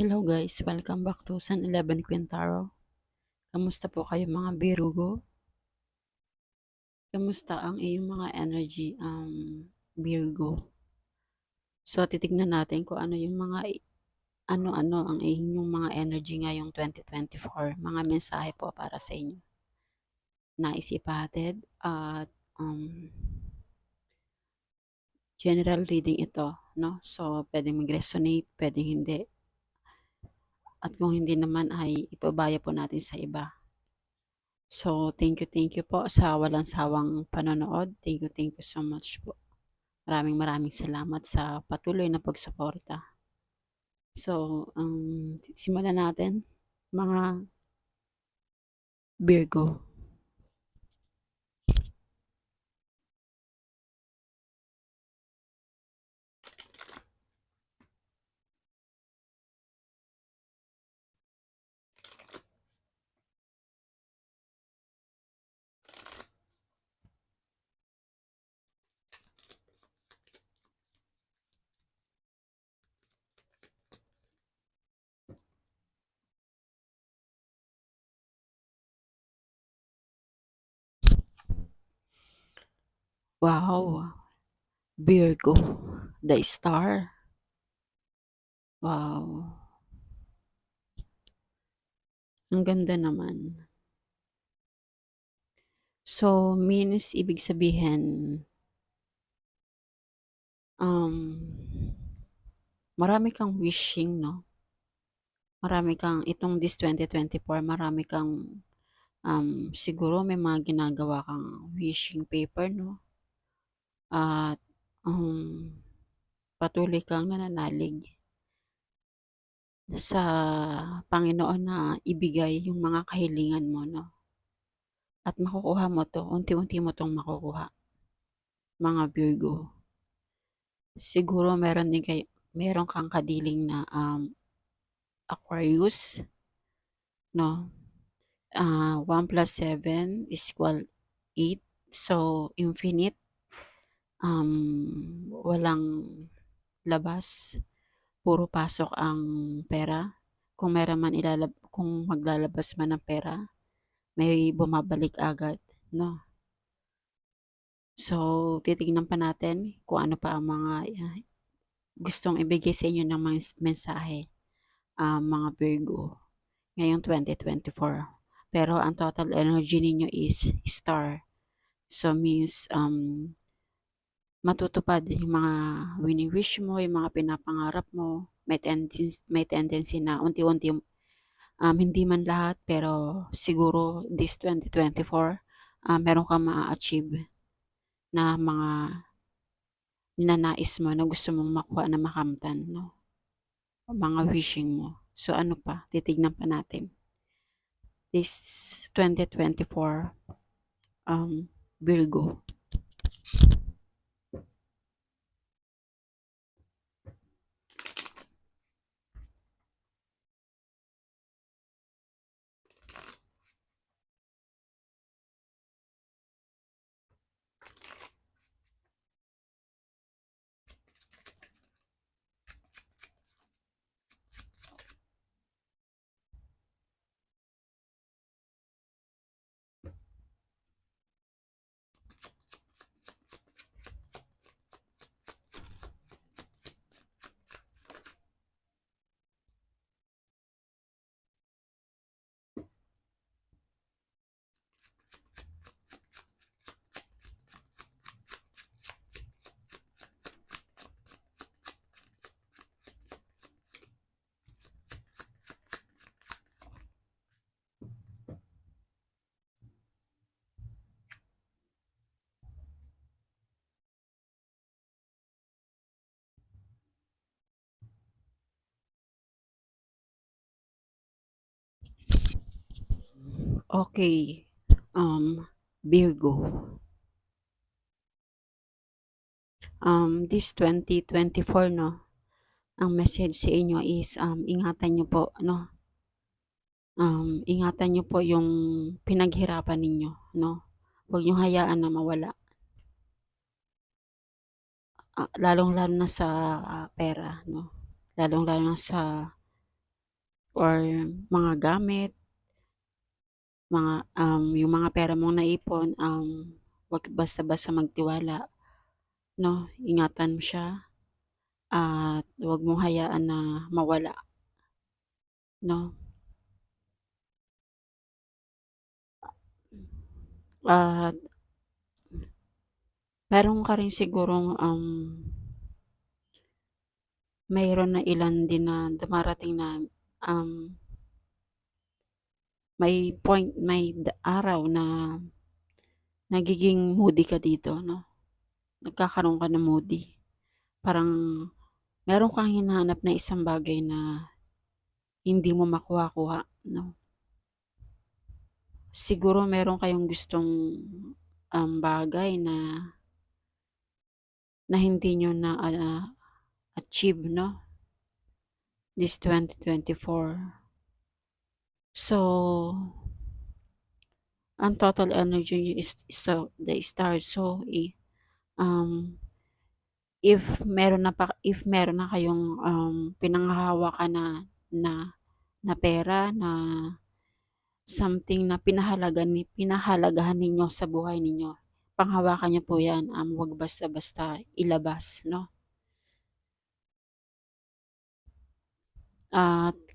Hello guys, welcome back to San 11 Quintaro. Kamusta po kayo mga Virgo? Kamusta ang iyong mga energy um, Virgo? So titignan natin kung ano yung mga ano-ano ang inyong mga energy ngayong 2024. Mga mensahe po para sa inyo. Naisipahatid at um, general reading ito, no? So pwedeng mag-resonate, pwedeng hindi at kung hindi naman ay ipabaya po natin sa iba. So, thank you, thank you po sa walang sawang panonood. Thank you, thank you so much po. Maraming maraming salamat sa patuloy na pagsuporta. So, um, simulan natin mga Virgo. Wow. Virgo. The star. Wow. Ang ganda naman. So, means ibig sabihin, um, marami kang wishing, no? Marami kang, itong this 2024, marami kang, um, siguro may mga ginagawa kang wishing paper, no? At, um, patuloy kang nananalig sa Panginoon na ibigay yung mga kahilingan mo, no? At makukuha mo to, unti-unti mo tong makukuha. Mga Virgo. Siguro meron din kay meron kang kadiling na um, Aquarius, no? Uh, 1 plus 7 is equal 8. So, infinite. Um, walang labas. Puro pasok ang pera. Kung meron man ilalab kung maglalabas man ng pera, may bumabalik agad, no? So, titignan pa natin kung ano pa ang mga uh, gustong ibigay sa inyo ng mensahe, uh, mga Virgo, ngayong 2024. Pero ang total energy ninyo is star. So, means um, matutupad yung mga wini-wish mo, yung mga pinapangarap mo. May tendency, may tendency na unti-unti um, hindi man lahat pero siguro this 2024 uh, ah, meron kang ma-achieve na mga ninanais mo na gusto mong makuha na makamtan, no? Mga wishing mo. So ano pa? Titignan pa natin. This 2024 um, Virgo. Okay. Um, Virgo. Um, this 2024, no? Ang message sa inyo is, um, ingatan nyo po, no? Um, ingatan nyo po yung pinaghirapan ninyo, no? Huwag nyo hayaan na mawala. Uh, lalong-lalo na sa uh, pera, no? Lalong-lalo na sa or mga gamit. Mga, um, yung mga pera mong naipon, um, 'wag basta-basta magtiwala, 'no? Ingatan mo siya at 'wag mong hayaan na mawala. 'No? At meron ka rin sigurong, um mayroon na ilan din na dumarating na, um may point, may araw na nagiging moody ka dito, 'no? Nagkakaroon ka ng moody. Parang meron kang hinahanap na isang bagay na hindi mo makuha-kuha, 'no? Siguro meron kayong gustong, um, bagay na na hindi niyo na, ah, achieve, 'no? This 2024. So ang total energy niyo is so the star. So, i um, if meron na pa if meron na kayong, um, pinanghahawakan na na na pera na something na pinahalaga ni pinahalagahan ninyo sa buhay ninyo, panghawakan niyo po 'yan, um, 'wag basta-basta ilabas, 'no? At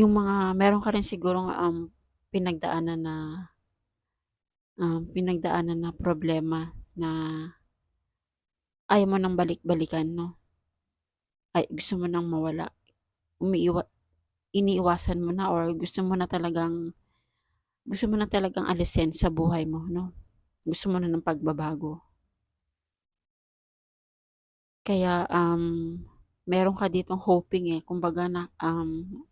yung mga meron ka rin sigurong, um, pinagdaanan na um, pinagdaanan na problema na ayaw mo ng balik-balikan, 'no? Ay gusto mo ng mawala. Umiiwa iniiwasan mo na or gusto mo na talagang gusto mo na talagang alisin sa buhay mo, 'no? Gusto mo na ng pagbabago. Kaya, um, meron ka ditong hoping, eh, kumbaga na, um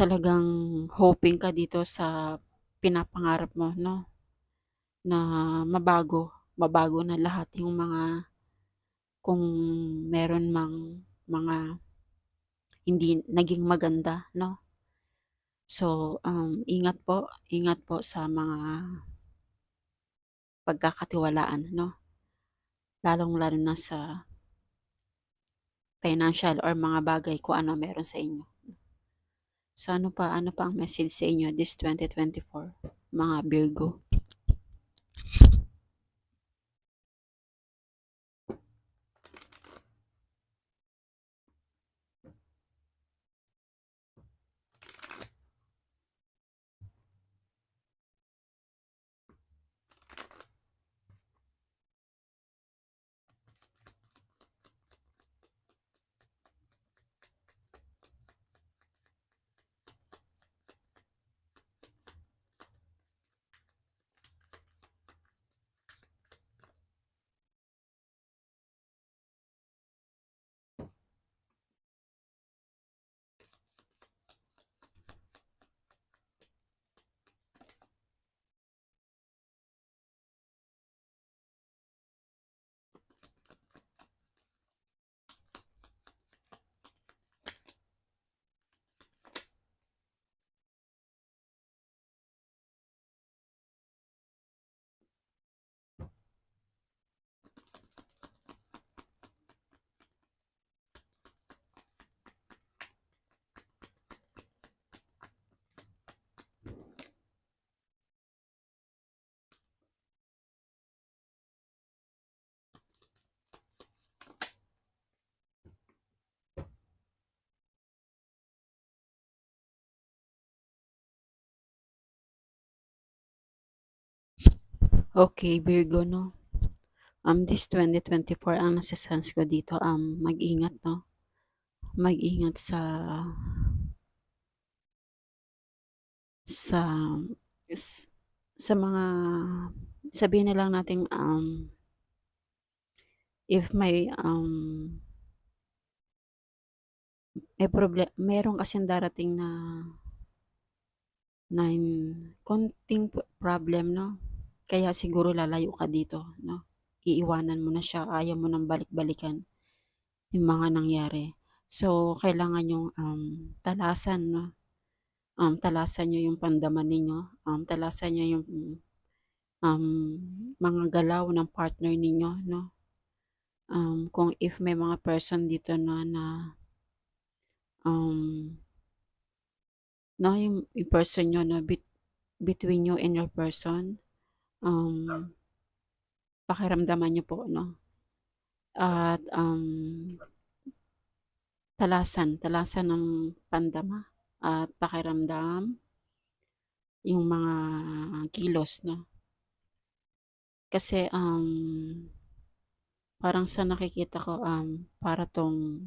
talagang hoping ka dito sa pinapangarap mo, 'no? Na mabago, mabago na lahat yung mga kung meron mang mga hindi naging maganda, 'no? So, um, ingat po, ingat po sa mga pagkakatiwalaan, 'no? Lalong-lalo na sa financial or mga bagay kung ano meron sa inyo. So, ano pa ano pa ang message sa inyo this 2024, mga Virgo? Okay, Virgo, 'no? Um, this 2024 ang nasa-sense ko dito, um, mag-ingat, 'no? Mag-ingat sa sa sa mga sabihin na lang nating, um if may, um may proble meron kasing darating na na konting problem, 'no? Kaya siguro lalayo ka dito, 'no? Iiwanan mo na siya, ayaw mo ng balik-balikan yung mga nangyari. So, kailangan niyong, um, talasan, 'no? Um, talasan niyo yung pandaman ninyo, um, talasan niyo yung, um, mga galaw ng partner ninyo, 'no? um, kung if may mga person dito na na um, no, yung, yung person nyo na bit, between you and your person, um, pakiramdaman nyo po, no? At um, talasan, talasan ng pandama at pakiramdam yung mga kilos, no? Kasi um, parang sa nakikita ko um, para tong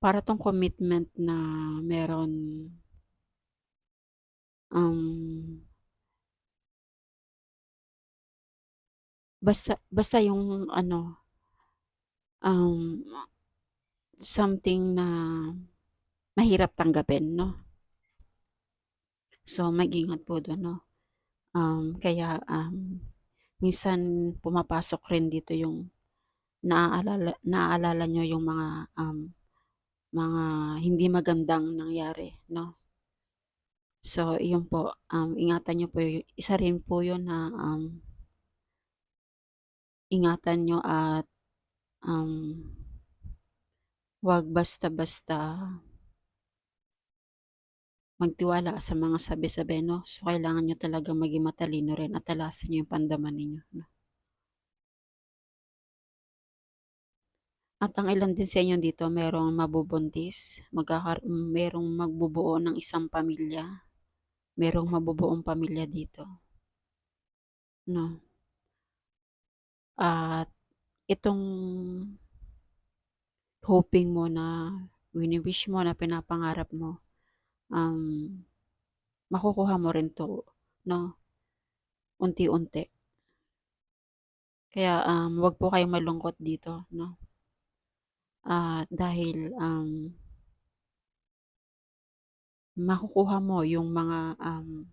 para tong commitment na meron um, basta basta yung ano um, something na mahirap tanggapin, no? So, mag-ingat po doon, no? Um, kaya, um, minsan pumapasok rin dito yung naaalala, naaalala nyo yung mga, um, mga hindi magandang nangyari, no? So, yun po, um, ingatan nyo po, isa rin po yun na, um, ingatan nyo at, um, wag basta-basta magtiwala sa mga sabi-sabi, no? So, kailangan nyo talaga maging matalino rin at talasan nyo yung pandaman ninyo, no? At ang ilan din sa inyo dito, merong mabubuntis, magkakar merong magbubuo ng isang pamilya, merong mabubuong pamilya dito. No? At itong hoping mo na wini-wish mo na pinapangarap mo, um, makukuha mo rin to, no? Unti-unti. Kaya um, wag po kayong malungkot dito, no? Uh, dahil um, makukuha mo yung mga um,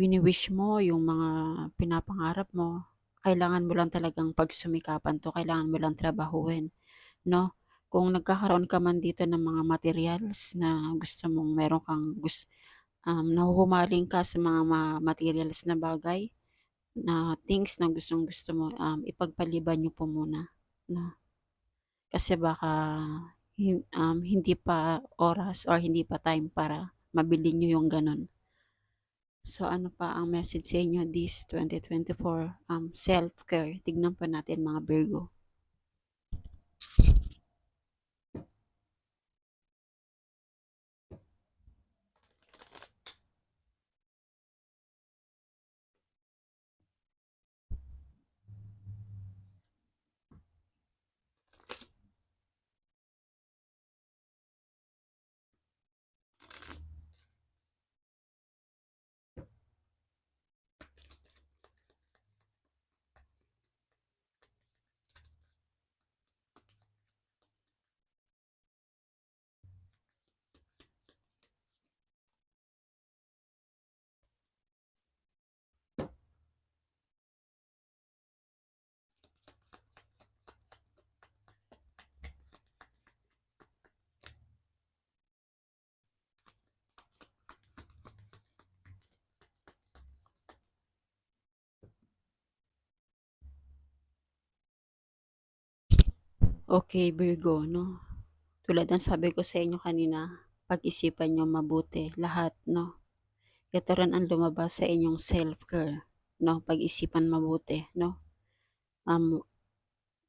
wini-wish mo, yung mga pinapangarap mo, kailangan mo lang talagang pagsumikapan to, kailangan mo lang trabahuin, no? Kung nagkakaroon ka man dito ng mga materials na gusto mong meron kang gusto, um, nahuhumaling ka sa mga materials na bagay, na things na gustong gusto mo, um, ipagpaliban nyo po muna, no? Kasi baka um, hindi pa oras or hindi pa time para mabili nyo yung ganun. So, ano pa ang message sa inyo this 2024? Um, self-care. Tignan pa natin mga Virgo. Okay, Virgo, no? Tulad ng sabi ko sa inyo kanina, pag-isipan nyo mabuti lahat, no? Ito rin ang lumabas sa inyong self-care, no? Pag-isipan mabuti, no? Um,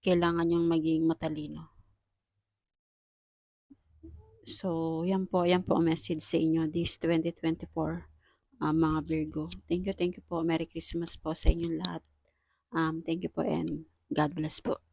kailangan yung maging matalino. So, yan po, yan po ang message sa inyo this 2024, um, mga Virgo. Thank you, thank you po. Merry Christmas po sa inyong lahat. Um, thank you po and God bless po.